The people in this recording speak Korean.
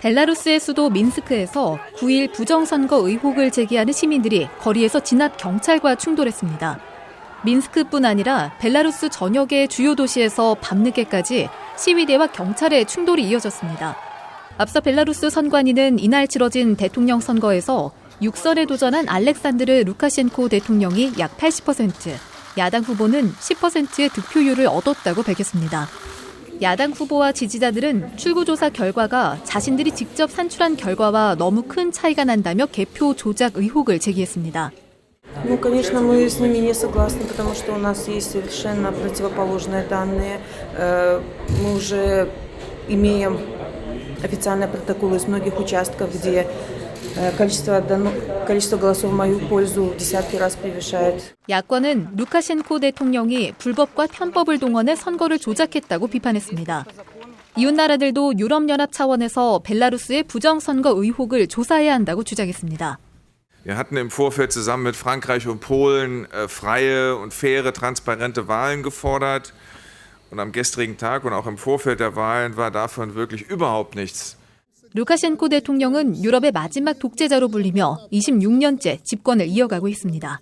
벨라루스의 수도 민스크에서 9일 부정선거 의혹을 제기하는 시민들이 거리에서 진압 경찰과 충돌했습니다. 민스크뿐 아니라 벨라루스 전역의 주요 도시에서 밤늦게까지 시위대와 경찰의 충돌이 이어졌습니다. 앞서 벨라루스 선관위는 이날 치러진 대통령 선거에서 6선에 도전한 알렉산드르 루카셴코 대통령이 약 80%, 야당 후보는 10%의 득표율을 얻었다고 밝혔습니다. 야당 후보와 지지자들은 출구조사 결과가 자신들이 직접 산출한 결과와 너무 큰 차이가 난다며 개표 조작 의혹을 제기했습니다. Ну, конечно, мы с ними не согласны, потому что у нас есть совершенно противоположные данные. Э, Мы уже имеем официальные протоколы из многих участков, где э, количество, отдано- количество голосов в мою пользу в десятки раз превышает 야권은 루카셴코 대통령이 불법과 편법을 동원해 선거를 조작했다고 비판했습니다. 이웃 나라들도 유럽연합 차원에서 벨라루스의 부정선거 의혹을 조사해야 한다고 주장했습니다. Wir hatten im Vorfeld zusammen mit Frankreich und Polen äh, freie und faire, transparente Wahlen gefordert. Und am gestrigen Tag und auch im Vorfeld der Wahlen war davon wirklich überhaupt nichts 루카셴코 대통령은 유럽의 마지막 독재자로 불리며 26년째 집권을 이어가고 있습니다.